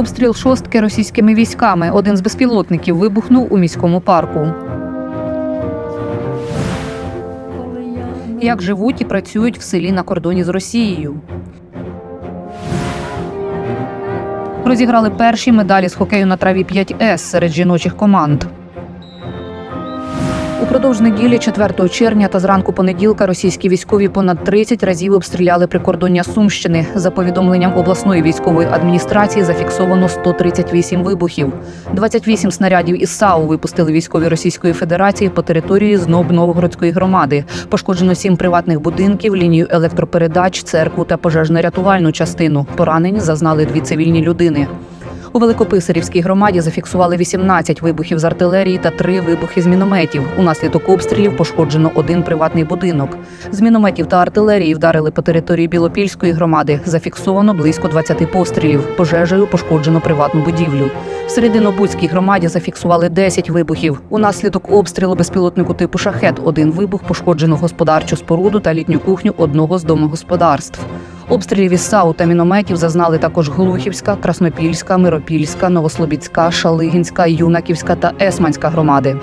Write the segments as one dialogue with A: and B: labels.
A: Обстріл шостки російськими військами. Один з безпілотників вибухнув у міському парку. Як живуть і працюють в селі на кордоні з Росією. Розіграли перші медалі з хокею на траві 5С серед жіночих команд. Упродовж неділі 4 червня та зранку понеділка російські військові понад 30 разів обстріляли прикордоння Сумщини. За повідомленням обласної військової адміністрації зафіксовано 138 вибухів. 28 снарядів із САУ випустили військові Російської Федерації по території знов Новгородської громади. Пошкоджено сім приватних будинків, лінію електропередач, церкву та пожежно-рятувальну частину. Поранень зазнали дві цивільні людини. У Великописарівській громаді зафіксували 18 вибухів з артилерії та 3 вибухи з мінометів. Унаслідок обстрілів пошкоджено один приватний будинок. З мінометів та артилерії вдарили по території Білопільської громади. Зафіксовано близько 20 пострілів. Пожежею пошкоджено приватну будівлю. В Серединобудській громаді зафіксували 10 вибухів. Унаслідок обстрілу безпілотнику типу шахет один вибух пошкоджено господарчу споруду та літню кухню одного з домогосподарств. Обстрілів із САУ та мінометів зазнали також Глухівська, Краснопільська, Миропільська, Новослобідська, Шалигінська, Юнаківська та Есманська громади.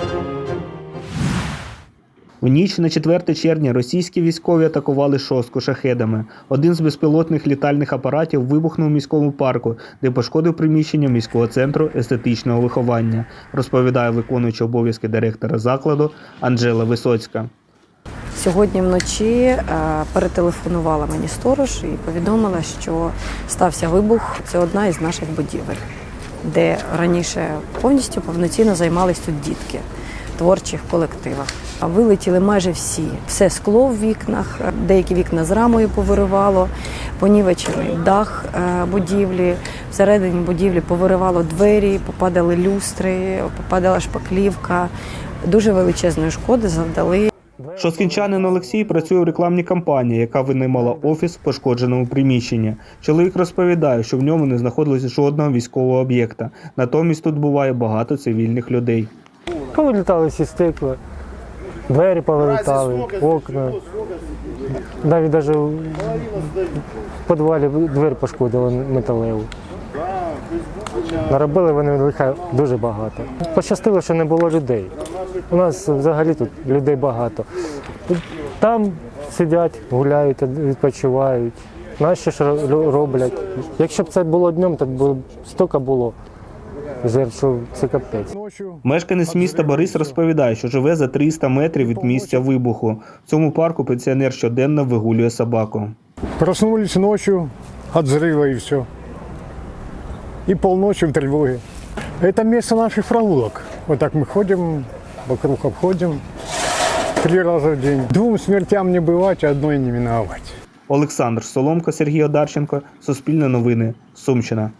B: В ніч на 4 червня російські військові атакували шостку шахедами. Один з безпілотних літальних апаратів вибухнув у міському парку, де пошкодив приміщення міського центру естетичного виховання, розповідає виконуючий обов'язки директора закладу Анжела Висоцька.
C: Сьогодні вночі е, перетелефонувала мені сторож і повідомила, що стався вибух. Це одна із наших будівель, де раніше повністю повноцінно займались тут дітки в творчих колективах. Вилетіли майже всі. Все скло в вікнах, е, деякі вікна з рамою повиривало, понівечений дах е, будівлі. Всередині будівлі повиривало двері, попадали люстри, попадала шпаклівка. Дуже величезної шкоди завдали
B: Шосткінчанин Олексій працює в рекламній кампанії, яка винаймала офіс в пошкодженому приміщенні. Чоловік розповідає, що в ньому не знаходилося жодного військового об'єкта. Натомість тут буває багато цивільних людей.
D: Повилітали всі стекла, двері повилітали, окна. Навіть навіть в підвалі двері пошкодили металеву. Наробили вони лиха дуже багато. Пощастило, що не було людей. У нас взагалі тут людей багато. Тут- Там сидять, гуляють, відпочивають. Наші ж ро- роблять. Якщо б це було днем, то б стільки було жертв, що це капець.
B: Мешканець міста Борис розповідає, що живе за 300 метрів від місця вибуху. В цьому парку пенсіонер щоденно вигулює собаку.
E: Проснулись ночью от взрыва и все. И полночи в тревоге. Это место наших прогулок. Вот так мы ходим, вокруг обходим три рази в день. Двум смертям не бывать, а одной не миновать.
B: Олександр Соломко, Сергій Одарченко, Суспільне новини, Сумщина.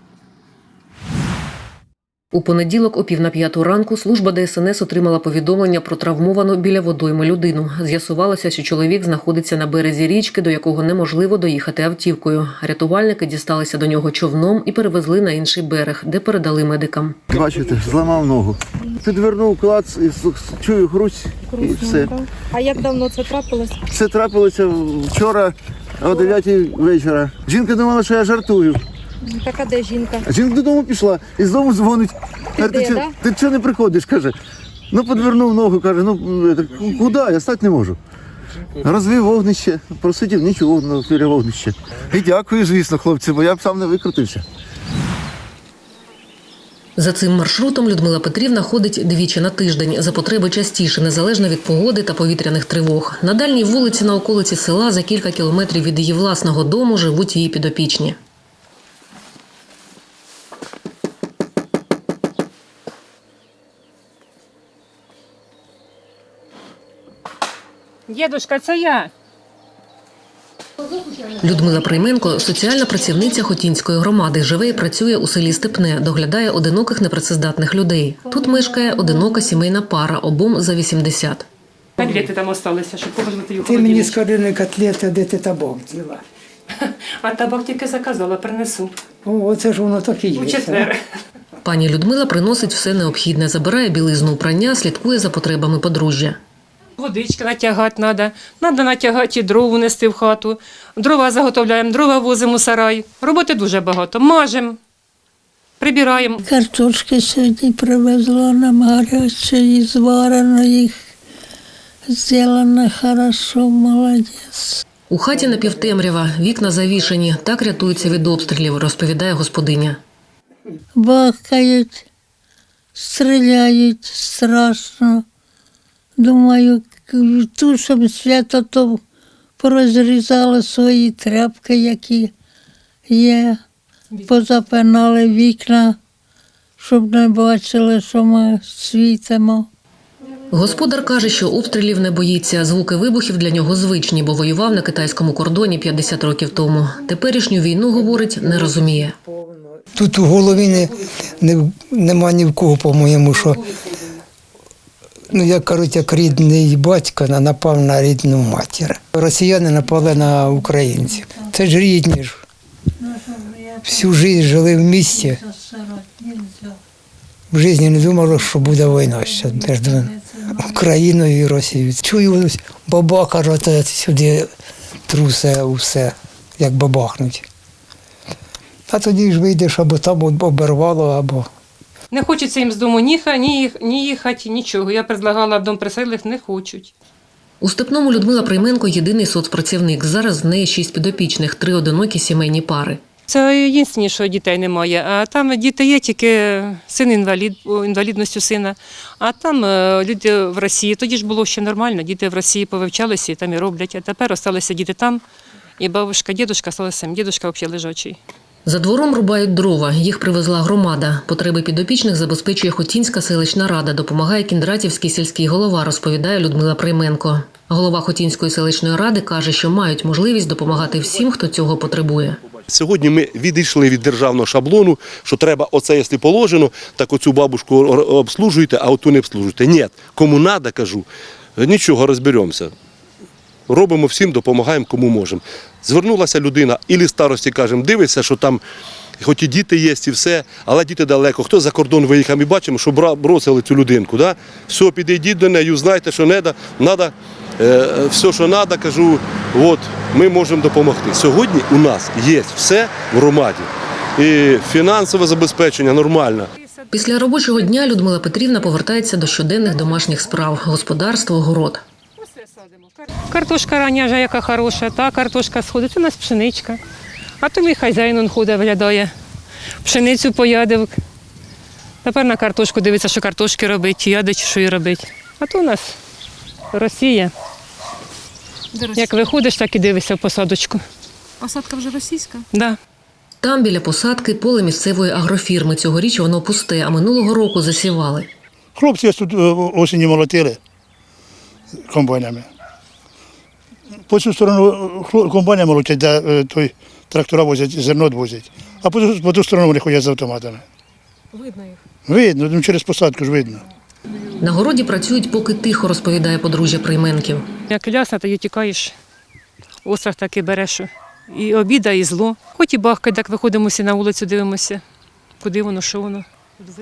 F: У понеділок о пів на п'яту ранку служба ДСНС отримала повідомлення про травмовану біля водойми людину. З'ясувалося, що чоловік знаходиться на березі річки, до якого неможливо доїхати автівкою. Рятувальники дісталися до нього човном і перевезли на інший берег, де передали медикам.
G: Бачите, зламав ногу. Підвернув клац і чую грудь і все.
H: А як давно це трапилось?
G: Це трапилося вчора о 9 вечора. Жінка думала, що я жартую.
H: Так а де жінка?
G: А жінка додому пішла і з дому дзвонить. Каже,
H: де,
G: ти, чо-
H: да?
G: ти чого не приходиш? каже. Ну, підвернув ногу, каже, ну е, куди? Я стати не можу. Розвів вогнище, просидів нічого на біля вогнища. І дякую, звісно, хлопці, бо я б сам не викрутився.
F: За цим маршрутом Людмила Петрівна ходить двічі на тиждень за потреби частіше, незалежно від погоди та повітряних тривог. На дальній вулиці на околиці села за кілька кілометрів від її власного дому живуть її підопічні.
I: Дідушка, це я.
F: Людмила Прийменко соціальна працівниця Хотінської громади. Живе і працює у селі Степне, доглядає одиноких непрацездатних людей. Тут мешкає одинока сімейна пара, обом за 80.
I: Котлети там осталися, щоб положити їх
J: Ти мені скажи не котлети, де ти табак діла.
I: А табак тільки заказала, принесу.
J: О, оце ж воно так і є.
I: У четвер.
F: Пані Людмила приносить все необхідне, забирає білизну прання, слідкує за потребами подружжя.
I: Водички натягати треба. Треба натягати і дров унести в хату. Дрова заготовляємо, дрова возимо у сарай. Роботи дуже багато. Мажемо. Прибираємо.
J: Картошки сьогодні привезла нам гарячої, звареної, зроблено хорошо, молодець.
F: У хаті напівтемрява, вікна завішені. Так рятуються від обстрілів, розповідає господиня.
J: Бахкають, стріляють страшно. Думаю, ту, щоб свято то порозрізали свої тряпки, які є, позапинали вікна, щоб не бачили, що ми світимо.
F: Господар каже, що обстрілів не боїться. Звуки вибухів для нього звичні, бо воював на китайському кордоні 50 років тому. Теперішню війну, говорить, не розуміє.
J: Тут у голові не, не, нема ні в кого, по-моєму, що ну, як кажуть, як рідний батько напав на рідну матір. Росіяни напали на українців. Це ж рідні ж. Всю життя жили в місті. В житті не думали, що буде війна між Україною і Росією. Чую, бабака роте сюди трусе усе, як бабахнуть. А тоді ж вийдеш або там обірвало, або
I: Не хочеться їм з дому ні, ні, ні їхати, нічого. Я предлагала в дом присилих, не хочуть.
F: У Степному Людмила Прийменко єдиний соцпрацівник. Зараз в неї шість підопічних, три одинокі сімейні пари.
I: Це єдине, що дітей немає. А там діти є, тільки син інвалід, інвалідністю сина. А там е, люди в Росії. Тоді ж було ще нормально. Діти в Росії повивчалися і там і роблять. А тепер залишилися діти там. І бабушка, дідушка залишилися сам. Дідушка взагалі лежачий.
F: За двором рубають дрова. Їх привезла громада. Потреби підопічних забезпечує Хотінська селищна рада. Допомагає Кіндратівський сільський голова, розповідає Людмила Прийменко. Голова Хотінської селищної ради каже, що мають можливість допомагати всім, хто цього потребує.
K: Сьогодні ми відійшли від державного шаблону, що треба оце, якщо положено, так оцю бабушку обслужуйте, а оту не обслужуйте. Ні, кому треба, кажу, нічого, розберемося. Робимо всім, допомагаємо, кому можемо. Звернулася людина, ілі старості кажемо, дивиться, що там хоч і діти є, і все, але діти далеко. Хто за кордон виїхав, ми бачимо, що бросили цю людинку. Да? Все, підійдіть до неї, знайте, що треба, треба е, все, що треба, кажу, от, ми можемо допомогти. Сьогодні у нас є все в громаді. І фінансове забезпечення нормальне.
F: Після робочого дня Людмила Петрівна повертається до щоденних домашніх справ господарство, город.
I: Картошка рання вже яка хороша, та картошка сходить, у нас пшеничка. А то мій хазяїн он ходить, виглядає. Пшеницю поядив. Тепер на картошку дивиться, що картошки робить, чи ядить, чи що і робить. А то у нас Росія. Як виходиш, так і дивишся в посадочку.
H: Посадка вже російська?
I: Да.
F: Там біля посадки поле місцевої агрофірми. Цьогоріч воно пусте, а минулого року засівали.
E: Хлопці тут е, осінню молотили комбайнами. По цю сторону хло- комбайни молотять, де е, той трактора возять, зерно возять. А по ту, по ту сторону вони ходять з автоматами.
I: Видно їх.
E: Видно, ну, через посадку ж видно.
F: На городі працюють поки тихо, розповідає подружжя Прийменків.
I: Як лясна, тоді тікаєш. Острах таки береш. І обіда, і зло. Хоч і бахкать, так виходимо всі на вулицю, дивимося, куди воно, що воно.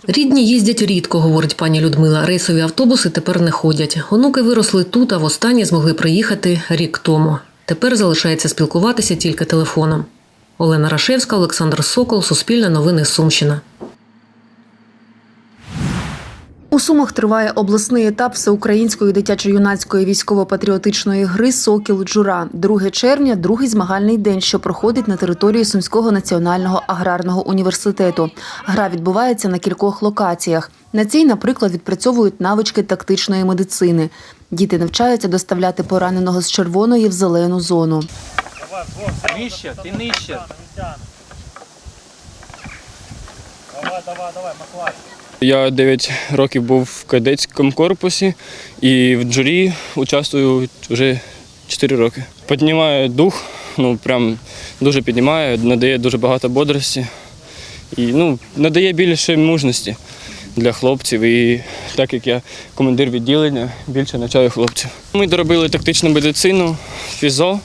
F: Рідні їздять рідко, говорить пані Людмила. Рейсові автобуси тепер не ходять. Онуки виросли тут, а востаннє змогли приїхати рік тому. Тепер залишається спілкуватися тільки телефоном. Олена Рашевська, Олександр Сокол, Суспільне новини Сумщина.
A: У Сумах триває обласний етап всеукраїнської дитячо-юнацької військово-патріотичної гри Сокіл Джура. 2 червня, другий змагальний день, що проходить на території Сумського національного аграрного університету. Гра відбувається на кількох локаціях. На цій, наприклад, відпрацьовують навички тактичної медицини. Діти навчаються доставляти пораненого з червоної в зелену зону.
L: Нижче, ти нижче. Я 9 років був в кадетському корпусі і в джурі участвую вже 4 роки. Піднімає дух, ну прям дуже піднімає, надає дуже багато бодрості і ну, надає більше мужності для хлопців. І так як я командир відділення, більше навчаю хлопців. Ми доробили тактичну медицину, фізо,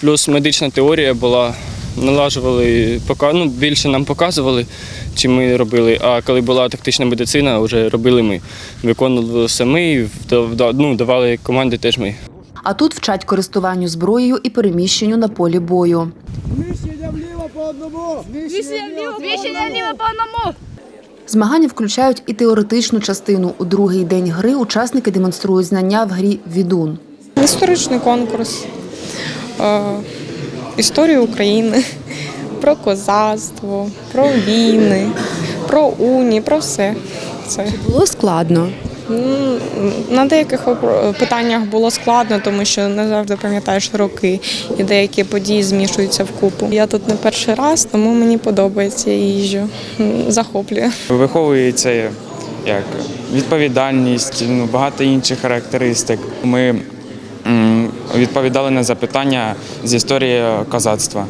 L: плюс медична теорія була. Налажували, ну, більше нам показували, чим ми робили. А коли була тактична медицина, вже робили ми. Виконували самі, ну, давали команди теж ми.
A: А тут вчать користуванню зброєю і переміщенню на полі бою.
J: Нижче йде вліво,
M: Змагання включають і теоретичну частину. У другий день гри учасники демонструють знання в грі відун.
H: Історичний конкурс, е, історію України, про козацтво, про війни, про уні, про все. Це.
N: Було складно.
H: На деяких питаннях було складно, тому що не завжди пам'ятаєш роки і деякі події змішуються вкупу. Я тут не перший раз, тому мені подобається я їжджу, захоплює.
O: Виховується як відповідальність, ну, багато інших характеристик. Ми відповідали на запитання з історії козацтва.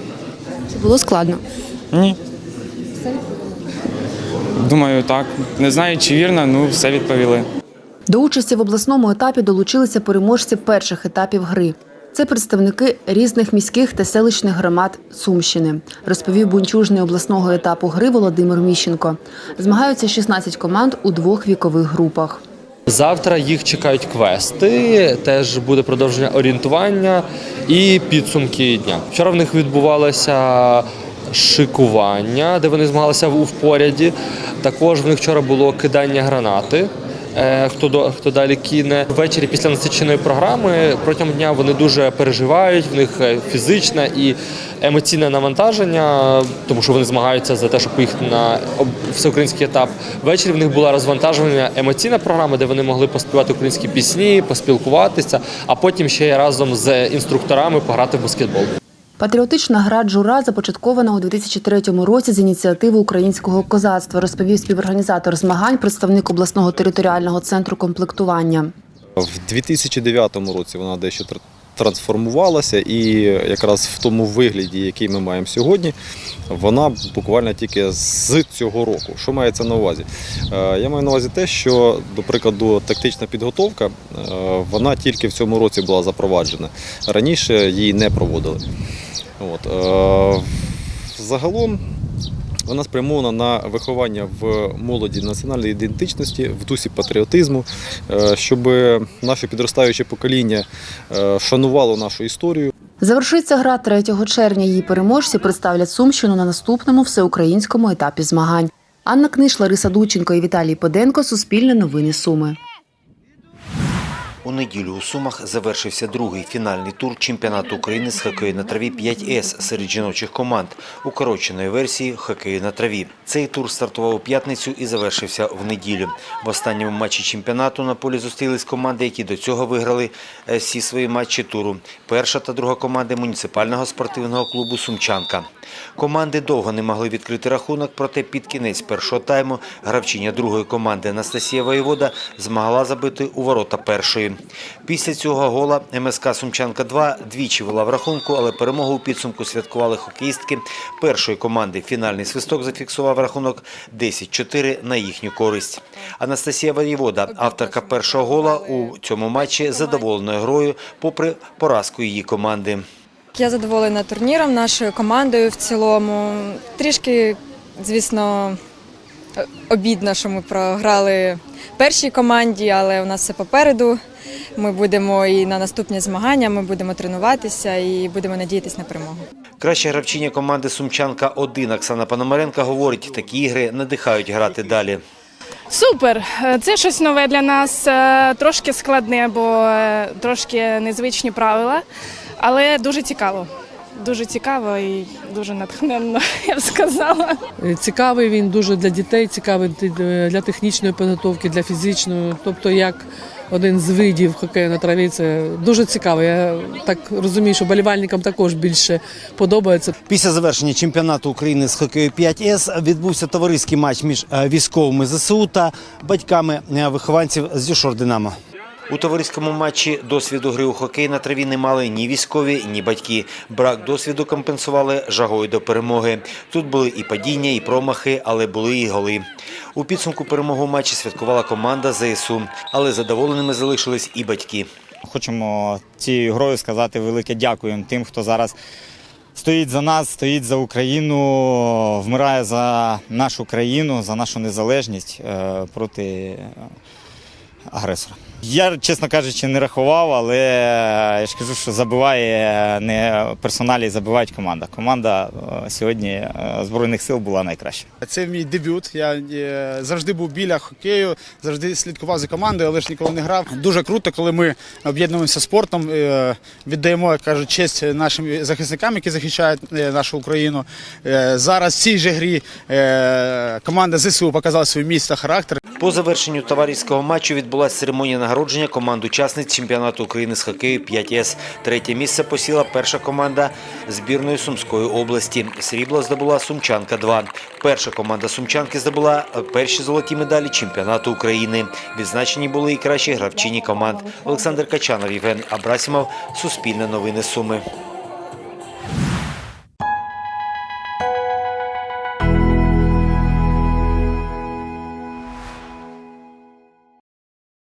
N: Було складно.
O: Ні. Думаю, так. Не знаю, чи вірно, ну все відповіли.
M: До участі в обласному етапі долучилися переможці перших етапів гри. Це представники різних міських та селищних громад Сумщини, розповів бунчужний обласного етапу гри Володимир Міщенко. Змагаються 16 команд у двох вікових групах.
P: Завтра їх чекають квести, теж буде продовження орієнтування і підсумки дня. Вчора в них відбувалося шикування, де вони змагалися у впоряді. Також в них вчора було кидання гранати. Е, Хто до хто далі кине ввечері після насиченої програми протягом дня вони дуже переживають. В них е, фізичне і емоційне навантаження, тому що вони змагаються за те, щоб поїхати на всеукраїнський етап. Ввечері в них була розвантаження емоційна програма, де вони могли поспівати українські пісні, поспілкуватися, а потім ще разом з інструкторами пограти в баскетбол.
M: Патріотична гра джура започаткована у 2003 році з ініціативи українського козацтва, розповів співорганізатор змагань, представник обласного територіального центру комплектування.
Q: В 2009 році вона дещо трансформувалася, і якраз в тому вигляді, який ми маємо сьогодні, вона буквально тільки з цього року. Що мається на увазі? Е, Я маю на увазі те, що, до прикладу, тактична підготовка, е, вона тільки в цьому році була запроваджена. Раніше її не проводили. От. е, Загалом вона спрямована на виховання в молоді національної ідентичності, в дусі патріотизму, е, щоб наше підростаюче покоління е, шанувало нашу історію.
M: Завершиться гра 3 червня. Її переможці представлять Сумщину на наступному всеукраїнському етапі змагань. Анна Книж, Лариса Дученко і Віталій Поденко. Суспільне новини Суми.
R: У неділю у Сумах завершився другий фінальний тур чемпіонату України з хокею на траві 5С серед жіночих команд укороченої версії хокею на траві. Цей тур стартував у п'ятницю і завершився в неділю. В останньому матчі чемпіонату на полі зустрілись команди, які до цього виграли е, всі свої матчі туру. Перша та друга команди муніципального спортивного клубу Сумчанка. Команди довго не могли відкрити рахунок, проте під кінець першого тайму гравчиня другої команди Анастасія Воєвода змогла забити у ворота першої. Після цього гола МСК Сумчанка-2 двічі вела в рахунку, але перемогу у підсумку святкували хокеїстки першої команди. Фінальний свисток зафіксував рахунок 10-4 на їхню користь. Анастасія Воєвода, авторка першого гола у цьому матчі, задоволеною грою, попри поразку її команди.
H: Я задоволена турніром, нашою командою в цілому. Трішки, звісно, обідно, що ми програли першій команді, але у нас все попереду. Ми будемо і на наступні змагання, ми будемо тренуватися і будемо надіятися на перемогу.
R: Краща гравчиня команди Сумчанка-1 Оксана Пономаренка говорить, такі ігри надихають грати далі.
H: Супер! Це щось нове для нас, е, трошки складне, бо е, трошки незвичні правила, але дуже цікаво. Дуже цікаво і дуже натхненно, я б сказала.
S: Цікавий він дуже для дітей, цікавий для технічної підготовки, для фізичної. Тобто, як один з видів хокею на траві, це дуже цікаво. Я так розумію, що болівальникам також більше подобається.
R: Після завершення чемпіонату України з хокею 5С відбувся товариський матч між е, військовими ЗСУ та батьками е, вихованців з Дюшор Динамо. У товариському матчі досвіду гри у хокей на траві не мали ні військові, ні батьки. Брак досвіду компенсували жагою до перемоги. Тут були і падіння, і промахи, але були і голи. У підсумку перемогу матчі святкувала команда ЗСУ, але задоволеними залишились і батьки.
P: Хочемо цією грою сказати велике дякую тим, хто зараз стоїть за нас, стоїть за Україну, вмирає за нашу країну, за нашу незалежність е, проти е, агресора.
T: Я, чесно кажучи, не рахував, але я ж кажу, що забиває не персоналі, забивають команда. Команда е, сьогодні е, Збройних сил була найкраща.
U: Це мій дебют. Я е, завжди був біля хокею, завжди слідкував за командою, але ж ніколи не грав. Дуже круто, коли ми об'єднуємося спортом, е, віддаємо, як кажуть, честь нашим захисникам, які захищають е, нашу Україну. Е, Зараз в цій же грі е, команда ЗСУ показала свій міст та характер.
R: По завершенню товариського матчу відбулася церемонія нагородження команд учасниць чемпіонату України з хокею 5С. Третє місце посіла перша команда збірної Сумської області. Срібло здобула Сумчанка 2. Перша команда Сумчанки здобула перші золоті медалі чемпіонату України. Відзначені були і кращі гравчині команд. Олександр Качанов, Євген Абрасімов, Суспільне новини Суми.